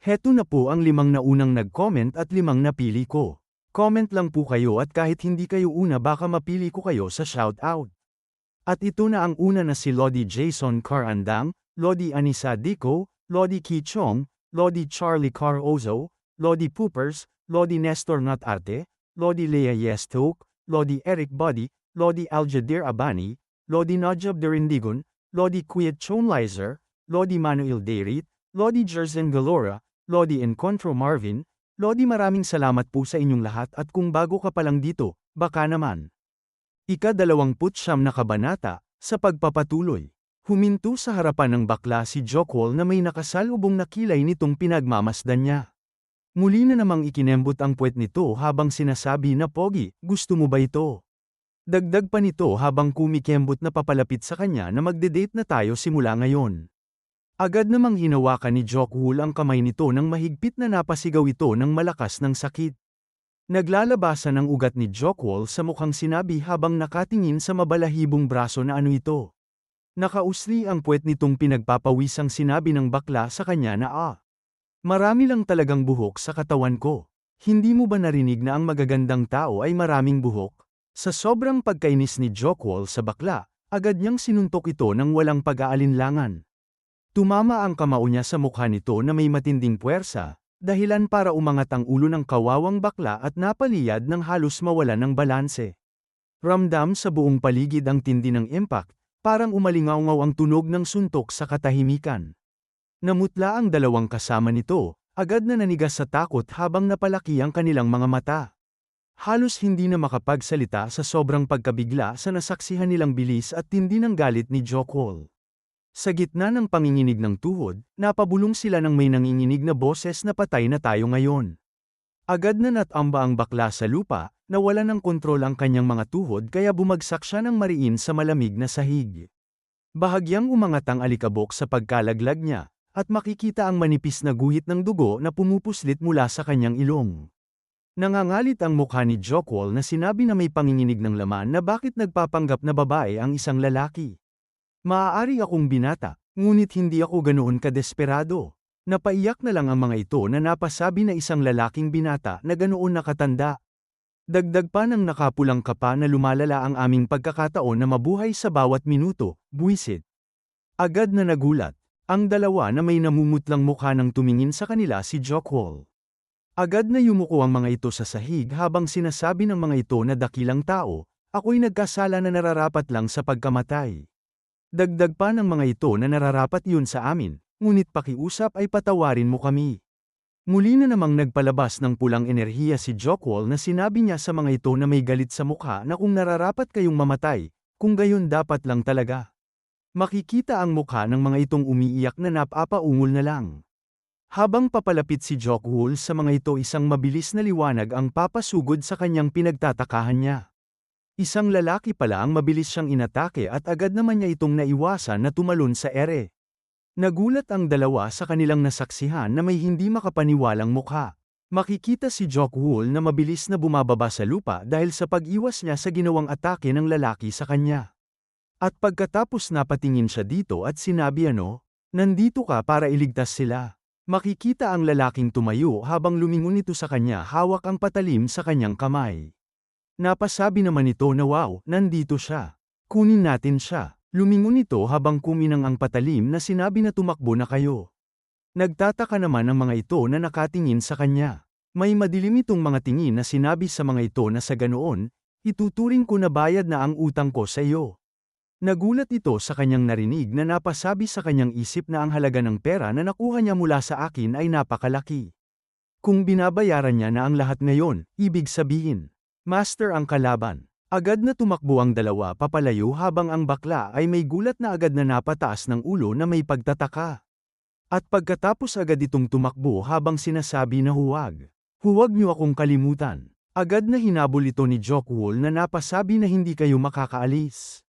Heto na po ang limang na unang nag-comment at limang napili ko. Comment lang po kayo at kahit hindi kayo una baka mapili ko kayo sa shoutout. At ito na ang una na si Lodi Jason Carandang, Lodi Anisa Dico, Lodi Ki Chong, Lodi Charlie Car Ozo, Lodi Poopers, Lodi Nestor Natarte, Lodi Lea Yestok, Lodi Eric Buddy, Lodi Aljadir Abani, Lodi Najab Derindigun, Lodi Kuyet Chonlizer, Lodi Manuel Derit, Lodi Jerzen Galora, Lodi Encontro Marvin, Lodi maraming salamat po sa inyong lahat at kung bago ka pa lang dito, baka naman. Ika-dalawamput siyam na kabanata, sa pagpapatuloy. Huminto sa harapan ng bakla si Jokwol na may nakasalubong na kilay nitong pinagmamasdan niya. Muli na namang ikinembot ang puwet nito habang sinasabi na Pogi, gusto mo ba ito? Dagdag pa nito habang kumikembot na papalapit sa kanya na magde-date na tayo simula ngayon. Agad namang hinawakan ni Jokhul ang kamay nito nang mahigpit na napasigaw ito ng malakas ng sakit. Naglalabasan ang ugat ni Jokwol sa mukhang sinabi habang nakatingin sa mabalahibong braso na ano ito. Nakausli ang puwet nitong pinagpapawisang sinabi ng bakla sa kanya na ah. Marami lang talagang buhok sa katawan ko. Hindi mo ba narinig na ang magagandang tao ay maraming buhok? Sa sobrang pagkainis ni Jokwol sa bakla, agad niyang sinuntok ito ng walang pag-aalinlangan. Tumama ang kamao niya sa mukha nito na may matinding puwersa, dahilan para umangat ang ulo ng kawawang bakla at napaliyad ng halos mawala ng balanse. Ramdam sa buong paligid ang tindi ng impact, parang umalingaw ang tunog ng suntok sa katahimikan. Namutla ang dalawang kasama nito, agad na nanigas sa takot habang napalaki ang kanilang mga mata. Halos hindi na makapagsalita sa sobrang pagkabigla sa nasaksihan nilang bilis at tindi ng galit ni Jokwol. Sa gitna ng panginginig ng tuhod, napabulong sila ng may nanginginig na boses na patay na tayo ngayon. Agad na natamba ang bakla sa lupa, nawala ng kontrol ang kanyang mga tuhod kaya bumagsak siya ng mariin sa malamig na sahig. Bahagyang umangat ang alikabok sa pagkalaglag niya, at makikita ang manipis na guhit ng dugo na pumupuslit mula sa kanyang ilong. Nangangalit ang mukha ni Jokwol na sinabi na may panginginig ng laman na bakit nagpapanggap na babae ang isang lalaki. Maaari akong binata, ngunit hindi ako ganoon kadesperado. Napaiyak na lang ang mga ito na napasabi na isang lalaking binata na ganoon nakatanda. Dagdag pa ng nakapulang kapa na lumalala ang aming pagkakataon na mabuhay sa bawat minuto, buwisit. Agad na nagulat, ang dalawa na may namumutlang mukha nang tumingin sa kanila si Jockwall. Agad na yumuko ang mga ito sa sahig habang sinasabi ng mga ito na dakilang tao, ako'y nagkasala na nararapat lang sa pagkamatay. Dagdag pa ng mga ito na nararapat yun sa amin, ngunit pakiusap ay patawarin mo kami. Muli na namang nagpalabas ng pulang enerhiya si Jockwall na sinabi niya sa mga ito na may galit sa mukha na kung nararapat kayong mamatay, kung gayon dapat lang talaga. Makikita ang mukha ng mga itong umiiyak na napapaungol na lang. Habang papalapit si Jockwall sa mga ito isang mabilis na liwanag ang papasugod sa kanyang pinagtatakahan niya. Isang lalaki pala ang mabilis siyang inatake at agad naman niya itong naiwasan na tumalon sa ere. Nagulat ang dalawa sa kanilang nasaksihan na may hindi makapaniwalang mukha. Makikita si Jokwul na mabilis na bumababa sa lupa dahil sa pag-iwas niya sa ginawang atake ng lalaki sa kanya. At pagkatapos napatingin siya dito at sinabi ano, nandito ka para iligtas sila. Makikita ang lalaking tumayo habang lumingon ito sa kanya hawak ang patalim sa kanyang kamay. Napasabi naman ito na wow, nandito siya. Kunin natin siya. Lumingon ito habang kuminang ang patalim na sinabi na tumakbo na kayo. Nagtataka naman ang mga ito na nakatingin sa kanya. May madilim itong mga tingin na sinabi sa mga ito na sa ganoon, ituturing ko na bayad na ang utang ko sa iyo. Nagulat ito sa kanyang narinig na napasabi sa kanyang isip na ang halaga ng pera na nakuha niya mula sa akin ay napakalaki. Kung binabayaran niya na ang lahat ngayon, ibig sabihin, Master ang kalaban. Agad na tumakbo ang dalawa papalayo habang ang bakla ay may gulat na agad na napataas ng ulo na may pagtataka. At pagkatapos agad itong tumakbo habang sinasabi na huwag. Huwag niyo akong kalimutan. Agad na hinabol ito ni Jokwol na napasabi na hindi kayo makakaalis.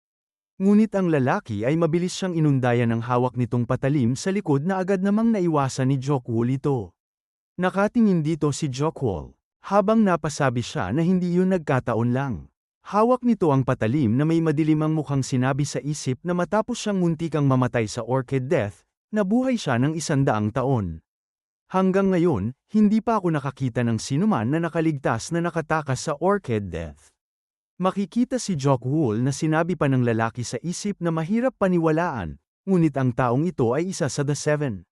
Ngunit ang lalaki ay mabilis siyang inundayan ng hawak nitong patalim sa likod na agad namang naiwasan ni Jokwol ito. Nakatingin dito si Jokwol. Habang napasabi siya na hindi yun nagkataon lang. Hawak nito ang patalim na may madilimang mukhang sinabi sa isip na matapos siyang muntikang mamatay sa orchid death, nabuhay siya ng isandaang taon. Hanggang ngayon, hindi pa ako nakakita ng sinuman na nakaligtas na nakatakas sa orchid death. Makikita si Jock Wool na sinabi pa ng lalaki sa isip na mahirap paniwalaan, ngunit ang taong ito ay isa sa The Seven.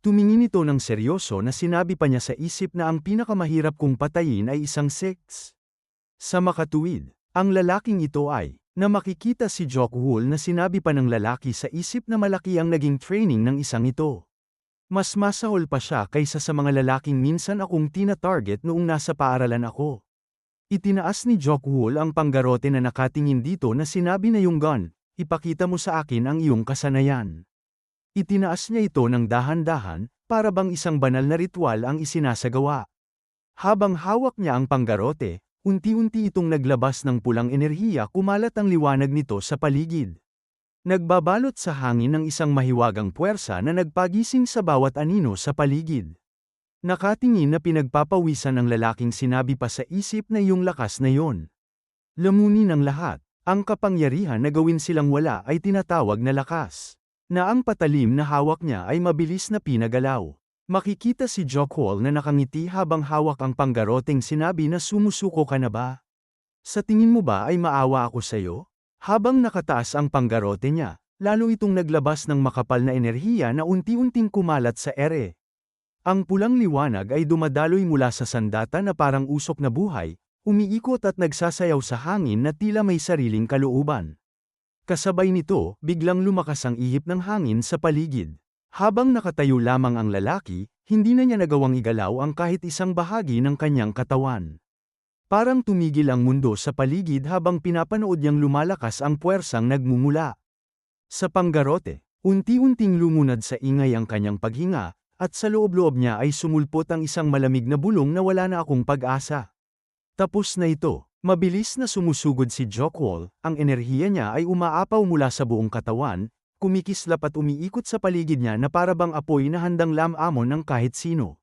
Tumingin ito ng seryoso na sinabi pa niya sa isip na ang pinakamahirap kong patayin ay isang sex. Sa makatuwid, ang lalaking ito ay, na makikita si Jock Wool na sinabi pa ng lalaki sa isip na malaki ang naging training ng isang ito. Mas masahol pa siya kaysa sa mga lalaking minsan akong tina-target noong nasa paaralan ako. Itinaas ni Jock Wool ang panggarote na nakatingin dito na sinabi na yung gun, ipakita mo sa akin ang iyong kasanayan. Itinaas niya ito ng dahan-dahan, para bang isang banal na ritual ang isinasagawa. Habang hawak niya ang panggarote, unti-unti itong naglabas ng pulang enerhiya kumalat ang liwanag nito sa paligid. Nagbabalot sa hangin ng isang mahiwagang puwersa na nagpagising sa bawat anino sa paligid. Nakatingin na pinagpapawisan ng lalaking sinabi pa sa isip na iyong lakas na yon. Lamunin ng lahat, ang kapangyarihan na gawin silang wala ay tinatawag na lakas. Na ang patalim na hawak niya ay mabilis na pinagalaw. Makikita si Jock Hall na nakangiti habang hawak ang panggaroteng sinabi na sumusuko ka na ba? Sa tingin mo ba ay maawa ako sa'yo? Habang nakataas ang panggarote niya, lalo itong naglabas ng makapal na enerhiya na unti-unting kumalat sa ere. Ang pulang liwanag ay dumadaloy mula sa sandata na parang usok na buhay, umiikot at nagsasayaw sa hangin na tila may sariling kalooban. Kasabay nito, biglang lumakas ang ihip ng hangin sa paligid. Habang nakatayo lamang ang lalaki, hindi na niya nagawang igalaw ang kahit isang bahagi ng kanyang katawan. Parang tumigil ang mundo sa paligid habang pinapanood niyang lumalakas ang puwersang nagmumula. Sa panggarote, unti-unting lumunad sa ingay ang kanyang paghinga, at sa loob-loob niya ay sumulpot ang isang malamig na bulong na wala na akong pag-asa. Tapos na ito, mabilis na sumusugod si Jockwall, ang enerhiya niya ay umaapaw mula sa buong katawan, kumikislap at umiikot sa paligid niya na parabang apoy na handang lamamon ng kahit sino.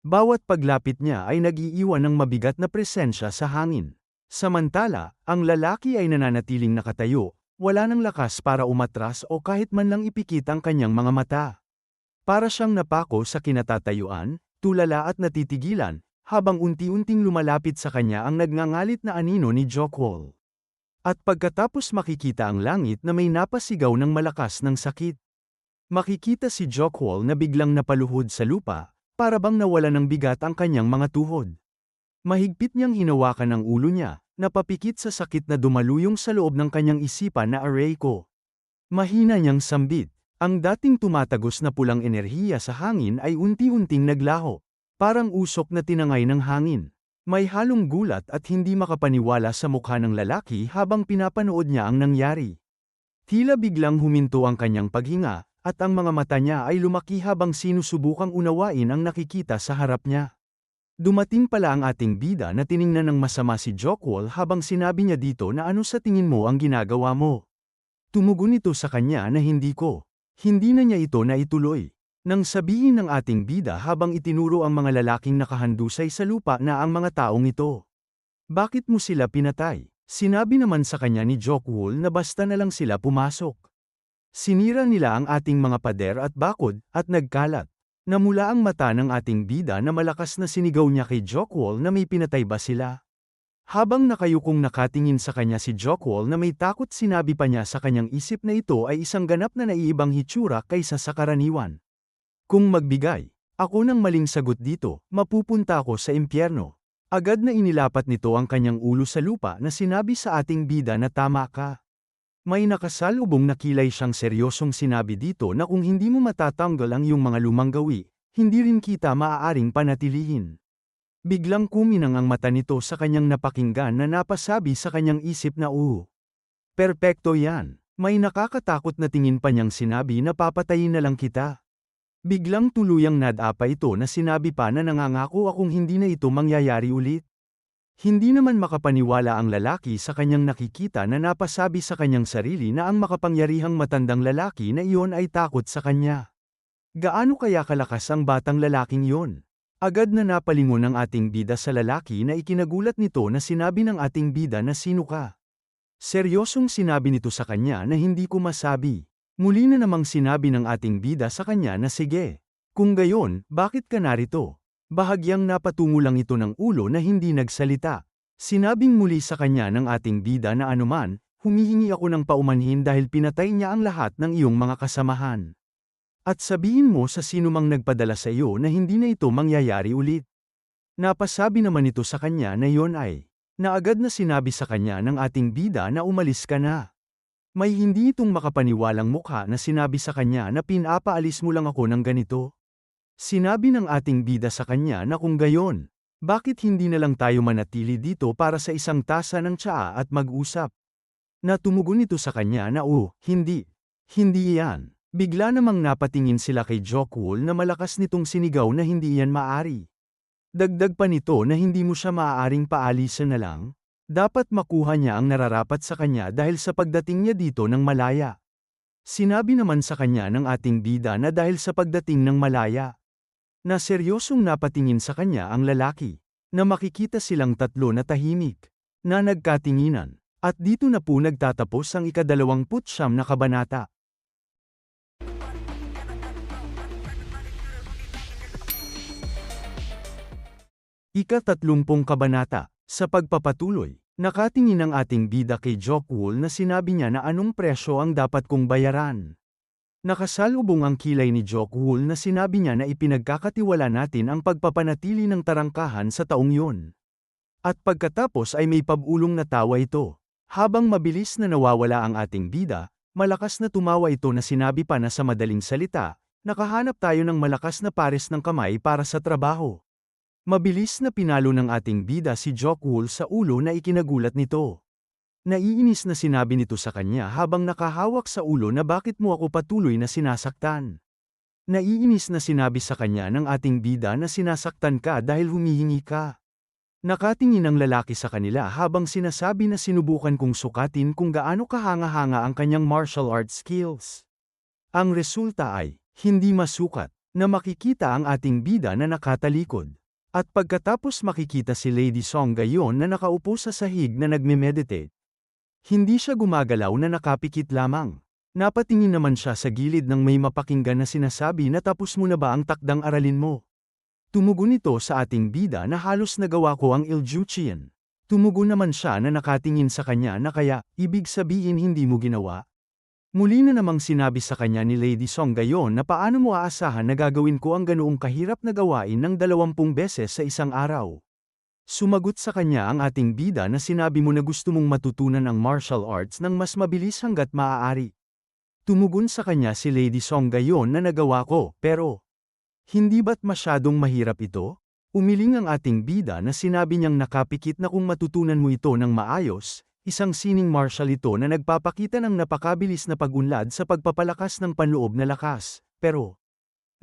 Bawat paglapit niya ay nag-iiwan ng mabigat na presensya sa hangin. Samantala, ang lalaki ay nananatiling nakatayo, wala ng lakas para umatras o kahit man lang ipikit ang kanyang mga mata. Para siyang napako sa kinatatayuan, tulala at natitigilan, habang unti-unting lumalapit sa kanya ang nagngangalit na anino ni Jockwall. At pagkatapos makikita ang langit na may napasigaw ng malakas ng sakit. Makikita si Jockwall na biglang napaluhod sa lupa, para bang nawala ng bigat ang kanyang mga tuhod. Mahigpit niyang hinawakan ang ulo niya, napapikit sa sakit na dumaluyong sa loob ng kanyang isipan na aray ko. Mahina niyang sambit, ang dating tumatagos na pulang enerhiya sa hangin ay unti-unting naglaho, parang usok na tinangay ng hangin. May halong gulat at hindi makapaniwala sa mukha ng lalaki habang pinapanood niya ang nangyari. Tila biglang huminto ang kanyang paghinga, at ang mga mata niya ay lumaki habang sinusubukang unawain ang nakikita sa harap niya. Dumating pala ang ating bida na tiningnan ng masama si Jockwall habang sinabi niya dito na ano sa tingin mo ang ginagawa mo. Tumugon ito sa kanya na hindi ko. Hindi na niya ito na ituloy. Nang sabihin ng ating bida habang itinuro ang mga lalaking nakahandusay sa lupa na ang mga taong ito. Bakit mo sila pinatay? Sinabi naman sa kanya ni Jockwall na basta na lang sila pumasok. Sinira nila ang ating mga pader at bakod, at nagkalat. Namula ang mata ng ating bida na malakas na sinigaw niya kay Jockwall na may pinatay ba sila. Habang nakayukong nakatingin sa kanya si Jockwall na may takot sinabi pa niya sa kanyang isip na ito ay isang ganap na naiibang hitsura kaysa sa karaniwan. Kung magbigay, ako ng maling sagot dito, mapupunta ako sa impyerno. Agad na inilapat nito ang kanyang ulo sa lupa na sinabi sa ating bida na tama ka. May nakasalubong na kilay siyang seryosong sinabi dito na kung hindi mo matatanggal ang iyong mga lumang gawi, hindi rin kita maaaring panatilihin. Biglang kuminang ang mata nito sa kanyang napakinggan na napasabi sa kanyang isip na oo. Perpekto yan. May nakakatakot na tingin pa niyang sinabi na papatayin na lang kita. Biglang tuluyang nadapa ito na sinabi pa na nangangako akong hindi na ito mangyayari ulit. Hindi naman makapaniwala ang lalaki sa kanyang nakikita na napasabi sa kanyang sarili na ang makapangyarihang matandang lalaki na iyon ay takot sa kanya. Gaano kaya kalakas ang batang lalaking iyon? Agad na napalingon ang ating bida sa lalaki na ikinagulat nito na sinabi ng ating bida na sino ka. Seryosong sinabi nito sa kanya na hindi ko masabi. Muli na namang sinabi ng ating bida sa kanya na sige. Kung gayon, bakit ka narito? Bahagyang napatungo lang ito ng ulo na hindi nagsalita. Sinabing muli sa kanya ng ating bida na anuman, humihingi ako ng paumanhin dahil pinatay niya ang lahat ng iyong mga kasamahan. At sabihin mo sa sinumang nagpadala sa iyo na hindi na ito mangyayari ulit. Napasabi naman ito sa kanya na yon ay, na agad na sinabi sa kanya ng ating bida na umalis ka na. May hindi itong makapaniwalang mukha na sinabi sa kanya na pinapaalis mo lang ako ng ganito. Sinabi ng ating bida sa kanya na kung gayon, bakit hindi na lang tayo manatili dito para sa isang tasa ng tsaa at mag-usap? Natumugon ito sa kanya na oh, hindi. Hindi yan. Bigla namang napatingin sila kay Jokwool na malakas nitong sinigaw na hindi yan maari. Dagdag pa nito na hindi mo siya maaaring paalisan na lang. Dapat makuha niya ang nararapat sa kanya dahil sa pagdating niya dito ng malaya. Sinabi naman sa kanya ng ating bida na dahil sa pagdating ng malaya, na seryosong napatingin sa kanya ang lalaki, na makikita silang tatlo na tahimik, na nagkatinginan, at dito na po nagtatapos ang ikadalawamput siyam na kabanata. Ika-tatlumpong kabanata, sa pagpapatuloy, nakatingin ang ating bida kay Jokwool na sinabi niya na anong presyo ang dapat kong bayaran. Nakasalubong ang kilay ni Jokwool na sinabi niya na ipinagkakatiwala natin ang pagpapanatili ng tarangkahan sa taong yun. At pagkatapos ay may pabulong na tawa ito. Habang mabilis na nawawala ang ating bida, malakas na tumawa ito na sinabi pa na sa madaling salita, nakahanap tayo ng malakas na pares ng kamay para sa trabaho. Mabilis na pinalo ng ating bida si Jokwool sa ulo na ikinagulat nito. Naiinis na sinabi nito sa kanya habang nakahawak sa ulo na bakit mo ako patuloy na sinasaktan. Naiinis na sinabi sa kanya ng ating bida na sinasaktan ka dahil humihingi ka. Nakatingin ang lalaki sa kanila habang sinasabi na sinubukan kong sukatin kung gaano kahanga-hanga ang kanyang martial arts skills. Ang resulta ay, hindi masukat, na makikita ang ating bida na nakatalikod. At pagkatapos makikita si Lady Song gayon na nakaupo sa sahig na nagme-meditate. Hindi siya gumagalaw na nakapikit lamang. Napatingin naman siya sa gilid ng may mapakinggan na sinasabi na tapos mo na ba ang takdang aralin mo. Tumugon ito sa ating bida na halos nagawa ko ang Iljuchian. Tumugon naman siya na nakatingin sa kanya na kaya, ibig sabihin hindi mo ginawa. Muli na namang sinabi sa kanya ni Lady Song gayon na paano mo aasahan na gagawin ko ang ganoong kahirap na gawain ng dalawampung beses sa isang araw. Sumagot sa kanya ang ating bida na sinabi mo na gusto mong matutunan ang martial arts ng mas mabilis hanggat maaari. Tumugon sa kanya si Lady Song gayon na nagawa ko, pero hindi ba't masyadong mahirap ito? Umiling ang ating bida na sinabi niyang nakapikit na kung matutunan mo ito ng maayos, isang sining martial ito na nagpapakita ng napakabilis na pagunlad sa pagpapalakas ng panloob na lakas, pero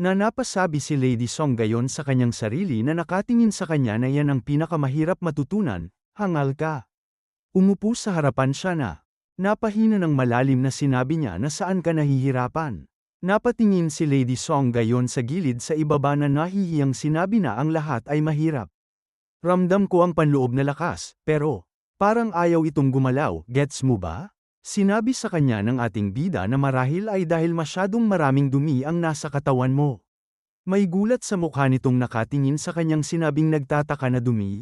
na napasabi si Lady Song gayon sa kanyang sarili na nakatingin sa kanya na yan ang pinakamahirap matutunan, hangal ka. Umupo sa harapan siya na, napahina ng malalim na sinabi niya na saan ka nahihirapan. Napatingin si Lady Song gayon sa gilid sa ibaba na nahihiyang sinabi na ang lahat ay mahirap. Ramdam ko ang panloob na lakas, pero, parang ayaw itong gumalaw, gets mo ba? Sinabi sa kanya ng ating bida na marahil ay dahil masyadong maraming dumi ang nasa katawan mo. May gulat sa mukha nitong nakatingin sa kanyang sinabing nagtataka na dumi.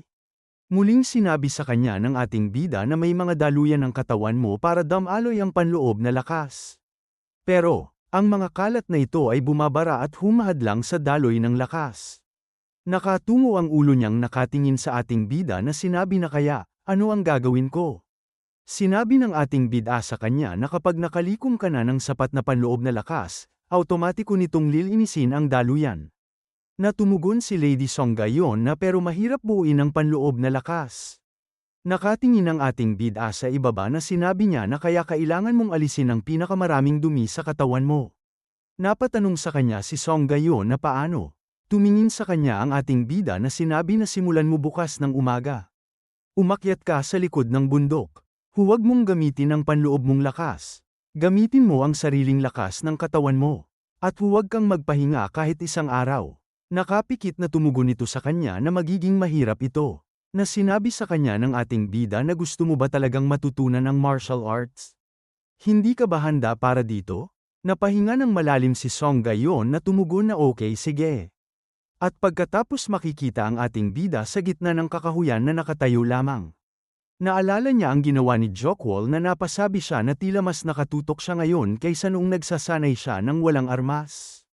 Muling sinabi sa kanya ng ating bida na may mga daluyan ng katawan mo para damaloy ang panloob na lakas. Pero, ang mga kalat na ito ay bumabara at humahadlang sa daloy ng lakas. Nakatungo ang ulo niyang nakatingin sa ating bida na sinabi na kaya, ano ang gagawin ko? Sinabi ng ating bida sa kanya na kapag nakalikom ka na ng sapat na panloob na lakas, automatiko nitong lilinisin ang daluyan. Natumugon si Lady Song gayon na pero mahirap buuin ang panloob na lakas. Nakatingin ang ating bida sa ibaba na sinabi niya na kaya kailangan mong alisin ang pinakamaraming dumi sa katawan mo. Napatanong sa kanya si Song gayon na paano. Tumingin sa kanya ang ating bida na sinabi na simulan mo bukas ng umaga. Umakyat ka sa likod ng bundok. Huwag mong gamitin ang panloob mong lakas. Gamitin mo ang sariling lakas ng katawan mo. At huwag kang magpahinga kahit isang araw. Nakapikit na tumugon ito sa kanya na magiging mahirap ito na sinabi sa kanya ng ating bida na gusto mo ba talagang matutunan ang martial arts? Hindi ka ba handa para dito? Napahinga ng malalim si Song gayon na tumugon na okay sige. At pagkatapos makikita ang ating bida sa gitna ng kakahuyan na nakatayo lamang. Naalala niya ang ginawa ni Jockwall na napasabi siya na tila mas nakatutok siya ngayon kaysa noong nagsasanay siya ng walang armas.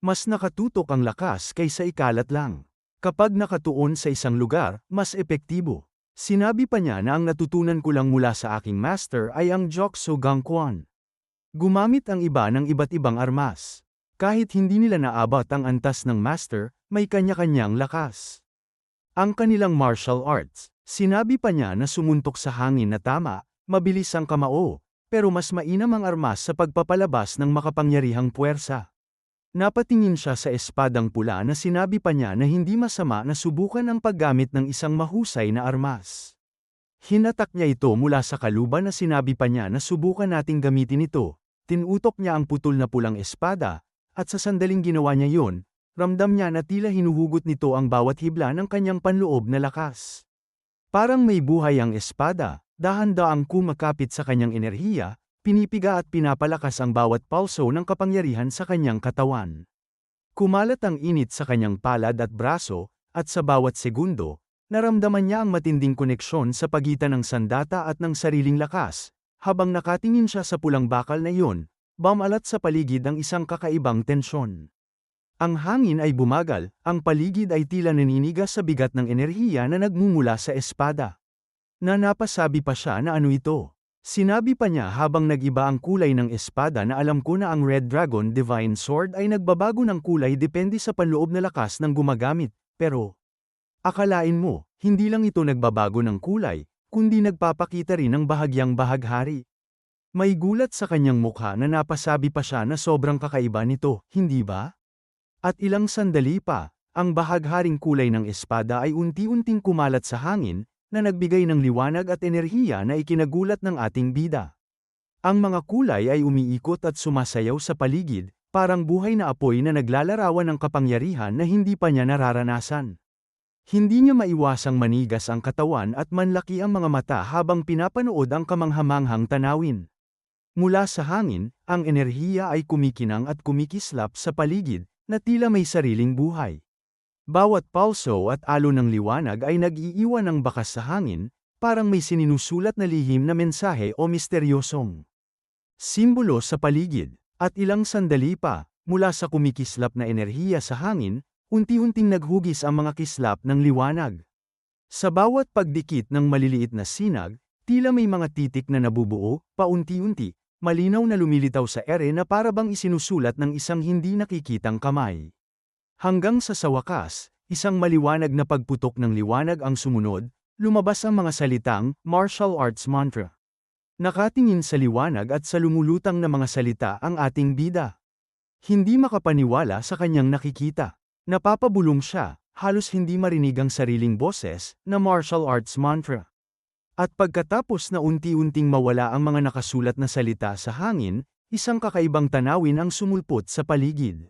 Mas nakatutok ang lakas kaysa ikalat lang. Kapag nakatuon sa isang lugar, mas epektibo. Sinabi pa niya na ang natutunan ko lang mula sa aking master ay ang Jokso Gangquan. Gumamit ang iba ng iba't ibang armas. Kahit hindi nila naabot ang antas ng master, may kanya-kanyang lakas. Ang kanilang martial arts, Sinabi pa niya na sumuntok sa hangin na tama, mabilis ang kamao, pero mas mainam ang armas sa pagpapalabas ng makapangyarihang puwersa. Napatingin siya sa espadang pula na sinabi pa niya na hindi masama na subukan ang paggamit ng isang mahusay na armas. Hinatak niya ito mula sa kaluban na sinabi pa niya na subukan nating gamitin ito. Tinutok niya ang putol na pulang espada, at sa sandaling ginawa niya yon, ramdam niya na tila hinuhugot nito ang bawat hibla ng kanyang panloob na lakas. Parang may buhay ang espada, dahan-daang kumakapit sa kanyang enerhiya, pinipiga at pinapalakas ang bawat pulso ng kapangyarihan sa kanyang katawan. Kumalat ang init sa kanyang palad at braso, at sa bawat segundo, naramdaman niya ang matinding koneksyon sa pagitan ng sandata at ng sariling lakas, habang nakatingin siya sa pulang bakal na iyon, bamalat sa paligid ang isang kakaibang tensyon. Ang hangin ay bumagal, ang paligid ay tila naninigas sa bigat ng enerhiya na nagmumula sa espada. Na napasabi pa siya na ano ito. Sinabi pa niya habang nagiba ang kulay ng espada na alam ko na ang Red Dragon Divine Sword ay nagbabago ng kulay depende sa panloob na lakas ng gumagamit, pero akalain mo, hindi lang ito nagbabago ng kulay, kundi nagpapakita rin ng bahagyang bahaghari. May gulat sa kanyang mukha na napasabi pa siya na sobrang kakaiba nito, hindi ba? At ilang sandali pa, ang bahagharing kulay ng espada ay unti-unting kumalat sa hangin, na nagbigay ng liwanag at enerhiya na ikinagulat ng ating bida. Ang mga kulay ay umiikot at sumasayaw sa paligid, parang buhay na apoy na naglalarawan ng kapangyarihan na hindi pa niya nararanasan. Hindi niya maiwasang manigas ang katawan at manlaki ang mga mata habang pinapanood ang kamanghamanghang tanawin. Mula sa hangin, ang enerhiya ay kumikinang at kumikislap sa paligid, na tila may sariling buhay. Bawat pulso at alo ng liwanag ay nag-iiwan ng bakas sa hangin, parang may sininusulat na lihim na mensahe o misteryosong simbolo sa paligid, at ilang sandali pa, mula sa kumikislap na enerhiya sa hangin, unti-unting naghugis ang mga kislap ng liwanag. Sa bawat pagdikit ng maliliit na sinag, tila may mga titik na nabubuo, paunti-unti, Malinaw na lumilitaw sa ere na parabang isinusulat ng isang hindi nakikitang kamay. Hanggang sa sa wakas, isang maliwanag na pagputok ng liwanag ang sumunod, lumabas ang mga salitang martial arts mantra. Nakatingin sa liwanag at sa lumulutang na mga salita ang ating bida. Hindi makapaniwala sa kanyang nakikita. Napapabulong siya, halos hindi marinig ang sariling boses, na martial arts mantra. At pagkatapos na unti-unting mawala ang mga nakasulat na salita sa hangin, isang kakaibang tanawin ang sumulpot sa paligid.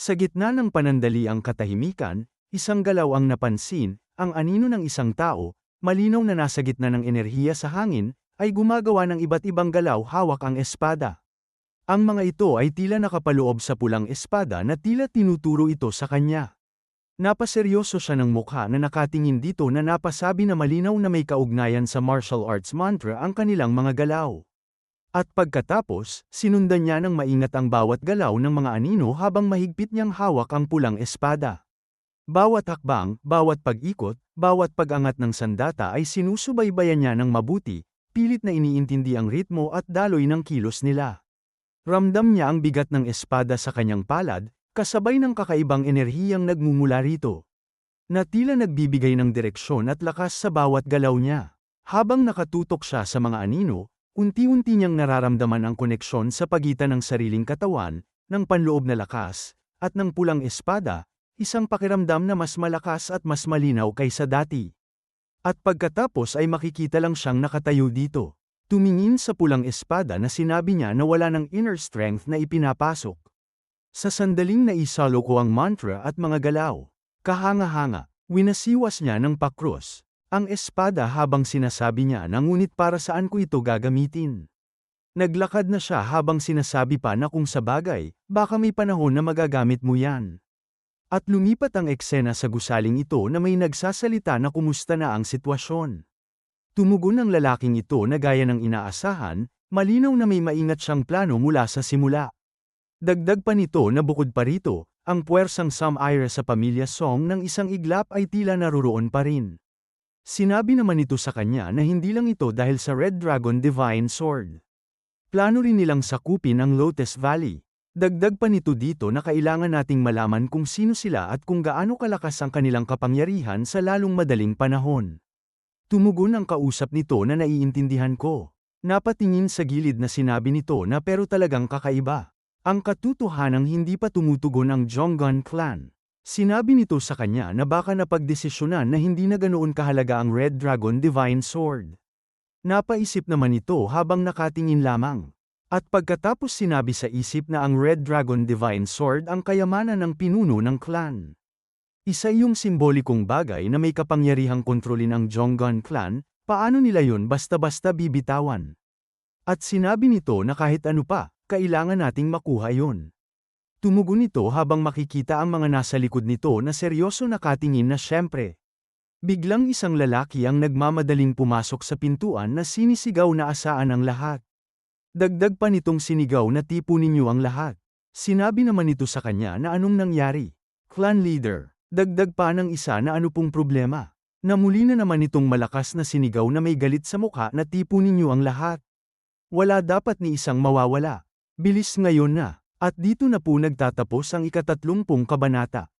Sa gitna ng panandali ang katahimikan, isang galaw ang napansin, ang anino ng isang tao, malinaw na nasa gitna ng enerhiya sa hangin, ay gumagawa ng iba't ibang galaw hawak ang espada. Ang mga ito ay tila nakapaloob sa pulang espada na tila tinuturo ito sa kanya. Napaseryoso siya ng mukha na nakatingin dito na napasabi na malinaw na may kaugnayan sa martial arts mantra ang kanilang mga galaw. At pagkatapos, sinundan niya ng maingat ang bawat galaw ng mga anino habang mahigpit niyang hawak ang pulang espada. Bawat hakbang, bawat pag-ikot, bawat pag-angat ng sandata ay sinusubaybayan niya ng mabuti, pilit na iniintindi ang ritmo at daloy ng kilos nila. Ramdam niya ang bigat ng espada sa kanyang palad, Kasabay ng kakaibang enerhiyang nagmumula rito. Na tila nagbibigay ng direksyon at lakas sa bawat galaw niya. Habang nakatutok siya sa mga anino, unti-unti niyang nararamdaman ang koneksyon sa pagitan ng sariling katawan, ng panloob na lakas, at ng pulang espada, isang pakiramdam na mas malakas at mas malinaw kaysa dati. At pagkatapos ay makikita lang siyang nakatayo dito. Tumingin sa pulang espada na sinabi niya na wala ng inner strength na ipinapasok. Sa sandaling naisalo ko ang mantra at mga galaw. Kahanga-hanga, winasiwas niya ng pakros. Ang espada habang sinasabi niya na ngunit para saan ko ito gagamitin. Naglakad na siya habang sinasabi pa na kung sa bagay, baka may panahon na magagamit mo yan. At lumipat ang eksena sa gusaling ito na may nagsasalita na kumusta na ang sitwasyon. Tumugon ang lalaking ito na gaya ng inaasahan, malinaw na may maingat siyang plano mula sa simula. Dagdag pa nito na bukod pa rito, ang puwersang Sam Ira sa pamilya Song ng isang iglap ay tila naroroon pa rin. Sinabi naman ito sa kanya na hindi lang ito dahil sa Red Dragon Divine Sword. Plano rin nilang sakupin ang Lotus Valley. Dagdag pa nito dito na kailangan nating malaman kung sino sila at kung gaano kalakas ang kanilang kapangyarihan sa lalong madaling panahon. Tumugon ang kausap nito na naiintindihan ko. Napatingin sa gilid na sinabi nito na pero talagang kakaiba. Ang katotohanang hindi pa tumutugon ang Jonggon clan. Sinabi nito sa kanya na baka napagdesisyonan na hindi na ganoon kahalaga ang Red Dragon Divine Sword. Napaisip naman ito habang nakatingin lamang. At pagkatapos sinabi sa isip na ang Red Dragon Divine Sword ang kayamanan ng pinuno ng clan. Isa yung simbolikong bagay na may kapangyarihang kontrolin ang Jonggon clan, paano nila yun basta-basta bibitawan? At sinabi nito na kahit ano pa, kailangan nating makuha yun. Tumugon nito habang makikita ang mga nasa likod nito na seryoso nakatingin na syempre. Biglang isang lalaki ang nagmamadaling pumasok sa pintuan na sinisigaw na asaan ang lahat. Dagdag pa nitong sinigaw na tipo ninyo ang lahat. Sinabi naman nito sa kanya na anong nangyari. Clan leader, dagdag pa ng isa na ano pong problema. Namuli na naman itong malakas na sinigaw na may galit sa mukha na tipo ninyo ang lahat. Wala dapat ni isang mawawala. Bilis ngayon na. At dito na po nagtatapos ang ikatatlumpong kabanata.